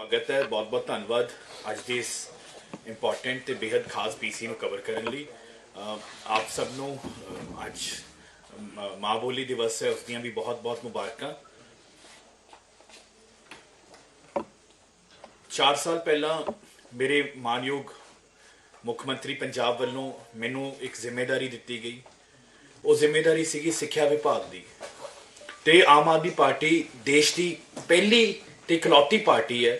ਸਵਾਗਤ ਹੈ। ਬਹੁਤ ਬਹੁਤ ਧੰਨਵਾਦ ਅੱਜ ਦੇ ਇਸ ਇੰਪੋਰਟੈਂਟ ਤੇ ਬੇहद ਖਾਸ ਪੀਸੀ ਨੂੰ ਕਵਰ ਕਰਨ ਲਈ। ਆਪ ਸਭ ਨੂੰ ਅੱਜ ਮਾਂ ਬੋਲੀ ਦਿਵਸ ਹੈ। ਉਸ ਦੀਆਂ ਵੀ ਬਹੁਤ ਬਹੁਤ ਮੁਬਾਰਕਾਂ। 4 ਸਾਲ ਪਹਿਲਾਂ ਮੇਰੇ ਮਾਨਯੋਗ ਮੁੱਖ ਮੰਤਰੀ ਪੰਜਾਬ ਵੱਲੋਂ ਮੈਨੂੰ ਇੱਕ ਜ਼ਿੰਮੇਵਾਰੀ ਦਿੱਤੀ ਗਈ। ਉਹ ਜ਼ਿੰਮੇਵਾਰੀ ਸੀਗੀ ਸਿੱਖਿਆ ਵਿਭਾਗ ਦੀ। ਤੇ ਆਮ ਆਦਮੀ ਪਾਰਟੀ ਦੇਸ਼ ਦੀ ਪਹਿਲੀ ਤੇ ਇਕਲੌਤੀ ਪਾਰਟੀ ਹੈ।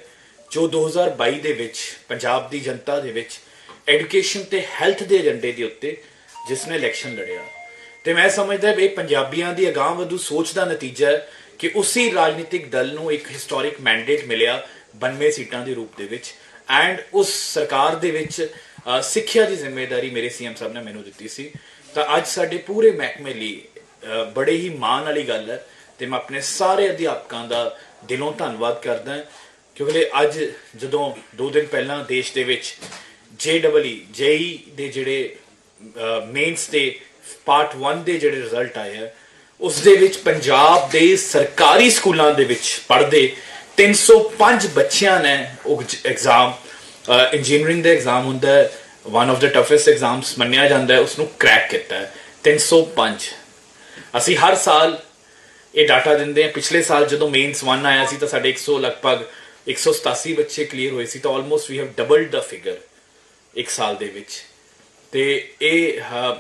ਜੋ 2022 ਦੇ ਵਿੱਚ ਪੰਜਾਬ ਦੀ ਜਨਤਾ ਦੇ ਵਿੱਚ ਐਜੂਕੇਸ਼ਨ ਤੇ ਹੈਲਥ ਦੇ ਏਜੰਡੇ ਦੇ ਉੱਤੇ ਜਿਸ ਨੇ ਇਲੈਕਸ਼ਨ ਲੜਿਆ। ਤੇ ਮੈਂ ਸਮਝਦਾ ਵੀ ਇਹ ਪੰਜਾਬੀਆਂ ਦੀ ਅਗਾਂਹਵਧੂ ਸੋਚ ਦਾ ਨਤੀਜਾ ਹੈ ਕਿ ਉਸੇ ਰਾਜਨੀਤਿਕ ਦਲ ਨੂੰ ਇੱਕ ਹਿਸਟੋਰਿਕ ਮੈਂਡੇਟ ਮਿਲਿਆ 92 ਸੀਟਾਂ ਦੇ ਰੂਪ ਦੇ ਵਿੱਚ ਐਂਡ ਉਸ ਸਰਕਾਰ ਦੇ ਵਿੱਚ ਸਿੱਖਿਆ ਦੀ ਜ਼ਿੰਮੇਵਾਰੀ ਮੇਰੇ ਸੀਐਮ ਸਾਹਿਬ ਨੇ ਮੈਨੂੰ ਦਿੱਤੀ ਸੀ। ਤਾਂ ਅੱਜ ਸਾਡੇ ਪੂਰੇ ਮਹਿਕਮੇ ਲਈ ਬੜੇ ਹੀ ਮਾਣ ਵਾਲੀ ਗੱਲ ਹੈ ਤੇ ਮੈਂ ਆਪਣੇ ਸਾਰੇ ਅਧਿਆਪਕਾਂ ਦਾ ਦਿਲੋਂ ਧੰਨਵਾਦ ਕਰਦਾ ਕਿਉਂਕਿ ਅੱਜ ਜਦੋਂ 2 ਦਿਨ ਪਹਿਲਾਂ ਦੇਸ਼ ਦੇ ਵਿੱਚ JEE ਜੇਈ ਦੇ ਜਿਹੜੇ ਮੇਨਸ ਦੇ ਪਾਰਟ 1 ਦੇ ਜਿਹੜੇ ਰਿਜ਼ਲਟ ਆਏ ਆ, ਉਸ ਦੇ ਵਿੱਚ ਪੰਜਾਬ ਦੇ ਸਰਕਾਰੀ ਸਕੂਲਾਂ ਦੇ ਵਿੱਚ ਪੜ੍ਹਦੇ 305 ਬੱਚਿਆਂ ਨੇ ਉਹ ਐਗਜ਼ਾਮ ਇੰਜੀਨੀਅਰਿੰਗ ਦਾ ਐਗਜ਼ਾਮ ਹੁੰਦਾ ਹੈ one of the toughest exams ਮੰਨਿਆ ਜਾਂਦਾ ਹੈ ਉਸ ਨੂੰ ਕ੍ਰੈਕ ਕੀਤਾ ਹੈ 305 ਅਸੀਂ ਹਰ ਸਾਲ ਇਹ ਡਾਟਾ ਦਿੰਦੇ ਹਾਂ। ਪਿਛਲੇ ਸਾਲ ਜਦੋਂ ਮੇਨਸ 1 ਆਇਆ ਸੀ ਤਾਂ ਸਾਡੇ 100 ਲਗਭਗ 187 ਬੱਚੇ ਕਲੀਅਰ ਹੋਏ ਸੀ ਤਾਂ almost we have doubled the figure ਇੱਕ ਸਾਲ ਦੇ ਵਿੱਚ। ਤੇ ਇਹ ਅਹ,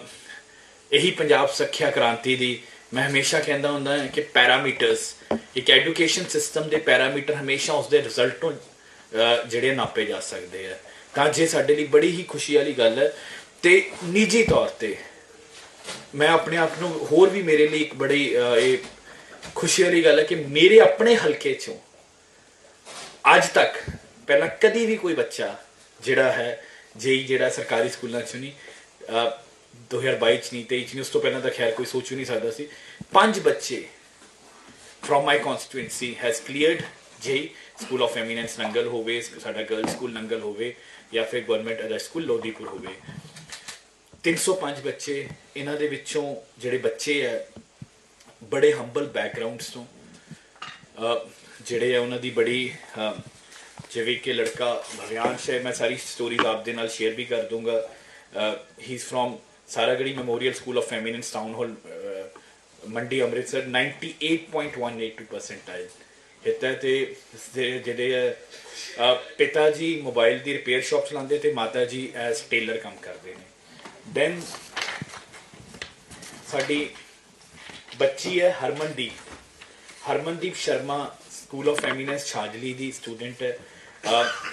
ਇਹੀ ਪੰਜਾਬ ਸਿੱਖਿਆ ਕ੍ਰਾਂਤੀ ਦੀ ਮੈਂ ਹਮੇਸ਼ਾ ਕਹਿੰਦਾ ਹੁੰਦਾ ਹਾਂ ਕਿ ਪੈਰਾਮੀਟਰਸ ਇੱਕ ਐਜੂਕੇਸ਼ਨ ਸਿਸਟਮ ਦੇ ਪੈਰਾਮੀਟਰ ਹਮੇਸ਼ਾ ਉਸ ਦੇ ਰਿਜ਼ਲਟ ਤੋਂ ਜਿਹੜੇ ਨਾਪੇ ਜਾ ਸਕਦੇ ਆ। ਤਾਂ ਜੇ ਸਾਡੇ ਲਈ ਬੜੀ ਹੀ ਖੁਸ਼ੀ ਵਾਲੀ ਗੱਲ ਹੈ ਤੇ ਨਿੱਜੀ ਤੌਰ ਤੇ ਮੈਂ ਆਪਣੇ ਆਪ ਨੂੰ ਹੋਰ ਵੀ ਮੇਰੇ ਲਈ ਇੱਕ ਬੜੀ ਇਹ ਖੁਸ਼ੀ ਵਾਲੀ ਗੱਲ ਹੈ ਕਿ ਮੇਰੇ ਆਪਣੇ ਹਲਕੇ ਚੋਂ ਅੱਜ ਤੱਕ ਪਹਿਲਾਂ ਕਦੀ ਵੀ ਕੋਈ ਬੱਚਾ ਜਿਹੜਾ ਹੈ ਜੇਈ ਜਿਹੜਾ ਸਰਕਾਰੀ ਸਕੂਲਾਂ ਚ ਨਹੀਂ ਅਹ, 2022 ਚ ਨਹੀਂ 23 ਚ ਨਹੀਂ ਉਸ ਤੋਂ ਪਹਿਲਾਂ ਤਾਂ ਖੈਰ ਕੋਈ ਸੋਚ ਵੀ ਨਹੀਂ ਸਕਦਾ ਸੀ। ਪੰਜ ਬੱਚੇ from my constituency has cleared J school of eminence Nangal ਹੋਵੇ ਸਾਡਾ ਗਰਲ ਸਕੂਲ ਨੰਗਲ ਹੋਵੇ ਜਾਂ ਫਿਰ ਗਵਰਨਮੈਂਟ ਅਦਰ ਸਕੂਲ ਲੋਦੀਪੁਰ ਹੋਵੇ। 305 ਬੱਚੇ ਇਹਨਾਂ ਦੇ ਵਿੱਚੋਂ ਜਿਹੜੇ ਬੱਚੇ ਆ ਬੜੇ ਹੰਬਲ ਬੈਕਗ੍ਰਾਉਂਡਸ ਤੋਂ ਜਿਹੜੇ ਆ ਉਹਨਾਂ ਦੀ ਬੜੀ ਜਿਵੇਂ ਕਿ ਲੜਕਾ ਭਵਿਆਂਸ਼ ਹੈ ਮੈਂ ਸਾਰੀ ਸਟੋਰੀਜ਼ ਆਪਦੇ ਨਾਲ ਸ਼ੇਅਰ ਵੀ ਕਰ ਦੂੰਗਾ। He is from Saragarhi memorial school of ਫੈਮਿਨਿਨ town hall Mandi Amritsar 98.182 percentile ਇੱਥੇ ਤੇ ਜਿਹੜੇ ਆ, ਪਿਤਾ ਜੀ ਮੋਬਾਈਲ ਦੀ ਰਿਪੇਅਰ ਸ਼ਾਪ ਚਲਾਉਂਦੇ ਤੇ ਮਾਤਾ ਜੀ ਐਸ ਟੇਲਰ ਕੰਮ ਕਰਦੇ ਨੇ। ਦੈਨ ਸਾਡੀ ਬੱਚੀ ਹੈ Harmandeep. Harmandeep Sharma school of eminence Chhajli the student ਹੈ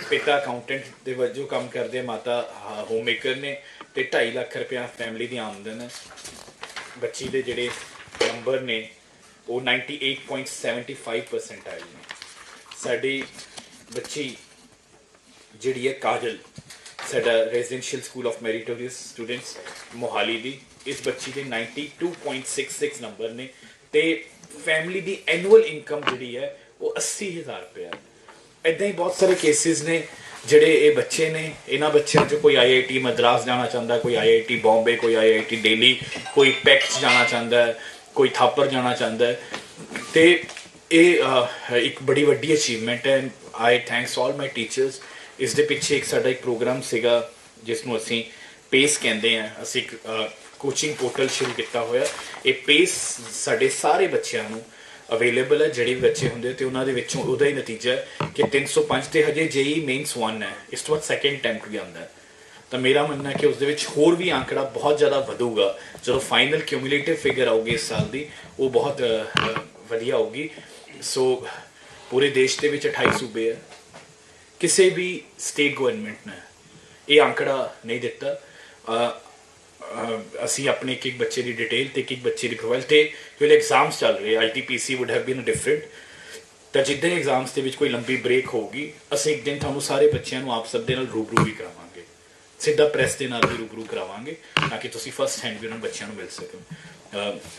ਪਿਤਾ ਅਕਾਊਂਟੈਂਟ ਦੇ ਵਜੋਂ ਕੰਮ ਕਰਦੇ ਮਾਤਾ ਹੋਮ ਮੇਕਰ ਨੇ ਤੇ 2.5 ਲੱਖ ਰੁਪਇਆ ਫੈਮਿਲੀ ਦੀ ਆਮਦਨ ਹੈ। ਬੱਚੀ ਦੇ ਜਿਹੜੇ ਨੰਬਰ ਨੇ, ਉਹ 98.75% ਆਏ ਨੇ। ਸਾਡੀ ਬੱਚੀ ਜਿਹੜੀ ਹੈ ਕਾਜਲ, ਸਾਡਾ residential school of meritorious students Mohali ਦੀ, ਇਸ ਬੱਚੀ ਦੇ 92.66 ਨੰਬਰ ਨੇ ਤੇ ਫੈਮਿਲੀ ਦੀ ਐਨੂਅਲ ਇਨਕਮ ਜਿਹੜੀ ਹੈ ਉਹ 80000 ਰੁਪਏ ਹੈ ਇਦਾਂ ਹੀ ਬਹੁਤ ਸਾਰੇ ਕੇਸਿਸ ਨੇ, ਜਿਹੜੇ ਇਹ ਬੱਚੇ ਨੇ, ਇਹਨਾਂ ਬੱਚਿਆਂ ਚੋਂ ਕੋਈ ਆਈਆਈਟੀ ਮਦਰਾਸ ਜਾਣਾ ਚਾਹੁੰਦਾ, ਕੋਈ ਆਈਆਈਟੀ ਬੰਬੇ ਕੋਈ ਆਈਆਈਟੀ ਦਿੱਲੀ ਕੋਈ ਪੈਕਸ ਜਾਣਾ ਚਾਹੁੰਦਾ ਹੈ ਕੋਈ ਥਾਪਰ ਜਾਣਾ ਚਾਹੁੰਦਾ। ਹੈ ਤੇ ਇਹ ਇੱਕ ਬੜੀ ਵੱਡੀ ਅਚੀਵਮੈਂਟ ਹੈ। ਆਈ ਥੈਂਕਸ ਆਲ ਮਾਈ ਟੀਚਰਸ ਇਸ ਦੇ ਪਿੱਛੇ ਇੱਕ ਸਾਡਾ ਇੱਕ ਪ੍ਰੋਗਰਾਮ ਸੀਗਾ ਜਿਸ ਨੂੰ ਅਸੀਂ ਪੇਸ ਕਹਿੰਦੇ ਆ ਅਸੀਂ ਇੱਕ ਕੋਚਿੰਗ ਪੋਰਟਲ ਸ਼ੁਰੂ ਕੀਤਾ ਹੋਇਆ। ਇਹ ਪੇਸ ਸਾਡੇ ਸਾਰੇ ਬੱਚਿਆਂ ਨੂੰ ਅਵੇਲੇਬਲ ਹੈ, ਜਿਹੜੇ ਵੀ ਬੱਚੇ ਹੁੰਦੇ ਤੇ ਉਹਨਾਂ ਦੇ ਵਿੱਚੋਂ ਉਹਦਾ ਹੀ ਨਤੀਜਾ ਹੈ ਕਿ 305 ਤੇ ਹਜੇ ਜੇਈ ਮੇਨਸ 1 ਹੈ। ਇਸ ਤੋਂ ਬਾਅਦ ਸੈਕੰਡ ਅਟੈਂਪਟ ਵੀ ਆਉਂਦਾ ਤਾਂ ਮੇਰਾ ਮੰਨਣਾ ਹੈ ਕਿ ਉਸ ਦੇ ਵਿੱਚ ਹੋਰ ਵੀ ਅੰਕੜਾ ਬਹੁਤ ਜ਼ਿਆਦਾ ਵਧੂਗਾ। ਜਦੋਂ ਫਾਈਨਲ ਕਿਊਮੂਲੇਟਿਵ ਫਿਗਰ ਆਊਗੀ ਇਸ ਸਾਲ ਦੀ, ਉਹ ਬਹੁਤ ਵਧੀਆ ਹੋਊਗੀ ਸੋ ਪੂਰੇ ਦੇਸ਼ ਦੇ ਵਿੱਚ 28 ਸੂਬੇ ਹੈ। ਕਿਸੇ ਵੀ ਸਟੇਟ ਗਵਰਨਮੈਂਟ ਨੇ ਇਹ ਅੰਕੜਾ ਨਹੀਂ ਦਿੱਤਾ। ਅਸੀਂ ਆਪਣੇ ਇੱਕ ਇੱਕ ਬੱਚੇ ਦੀ ਡਿਟੇਲ ਤੇ ਇੱਕ ਇੱਕ ਬੱਚੇ ਦੀ ਪ੍ਰੋਫਾਈਲ ਤੇ ਜਿਹੜੇ ਐਗਜ਼ਾਮਸ ਚੱਲ ਰਹੇ ITPC would have been different ਤਾਂ ਜਿੱਦਾਂ ਐਗਜ਼ਾਮਸ ਦੇ ਵਿੱਚ ਕੋਈ ਲੰਬੀ ਬ੍ਰੇਕ ਹੋਊਗੀ, ਅਸੀਂ ਇੱਕ ਦਿਨ ਤੁਹਾਨੂੰ ਸਾਰੇ ਬੱਚਿਆਂ ਨੂੰ ਆਪ ਸਭ ਦੇ ਨਾਲ ਰੂਬਰੂ ਵੀ ਕਰਾਵਾਂਗੇ। ਸਿੱਧਾ ਪ੍ਰੈਸ ਦੇ ਨਾਲ ਵੀ ਰੂਬਰੂ ਕਰਾਵਾਂਗੇ, ਤਾਂ ਕਿ ਤੁਸੀਂ ਫਸਟ ਹੈਂਡ ਵੀ ਉਹਨਾਂ ਬੱਚਿਆਂ ਨੂੰ ਮਿਲ ਸਕੋ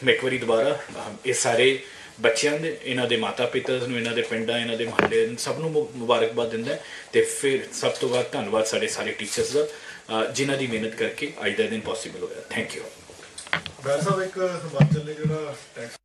ਮੈਂ ਇੱਕ ਵਾਰੀ ਦੁਬਾਰਾ ਇਹ ਸਾਰੇ ਬੱਚਿਆਂ ਦੇ ਇਹਨਾਂ ਦੇ ਮਾਤਾ ਪਿਤਾ ਨੂੰ ਇਹਨਾਂ ਦੇ ਪਿੰਡਾਂ ਇਹਨਾਂ ਦੇ ਮਹੱਲੇ ਸਭ ਨੂੰ ਮੁਬਾਰਕਬਾਦ ਦਿੰਦਾ ਹੈ ਤੇ ਫਿਰ ਸਭ ਤੋਂ ਵੱਧ ਧੰਨਵਾਦ ਸਾਡੇ ਸਾਰੇ ਟੀਚਰਸ ਦਾ ਅਹ, ਜਿਨ੍ਹਾਂ ਦੀ ਮਿਹਨਤ ਕਰਕੇ ਅੱਜ ਦਾ ਦਿਨ ਪੋਸੀਬਲ ਹੋਇਆ। ਥੈਂਕ ਯੂ ਵੈਸੇ ਸਾਹਿਬ ਇੱਕ ਹਿਮਾਚਲ ਨੇ ਜਿਹੜਾ ਟੈਕਸ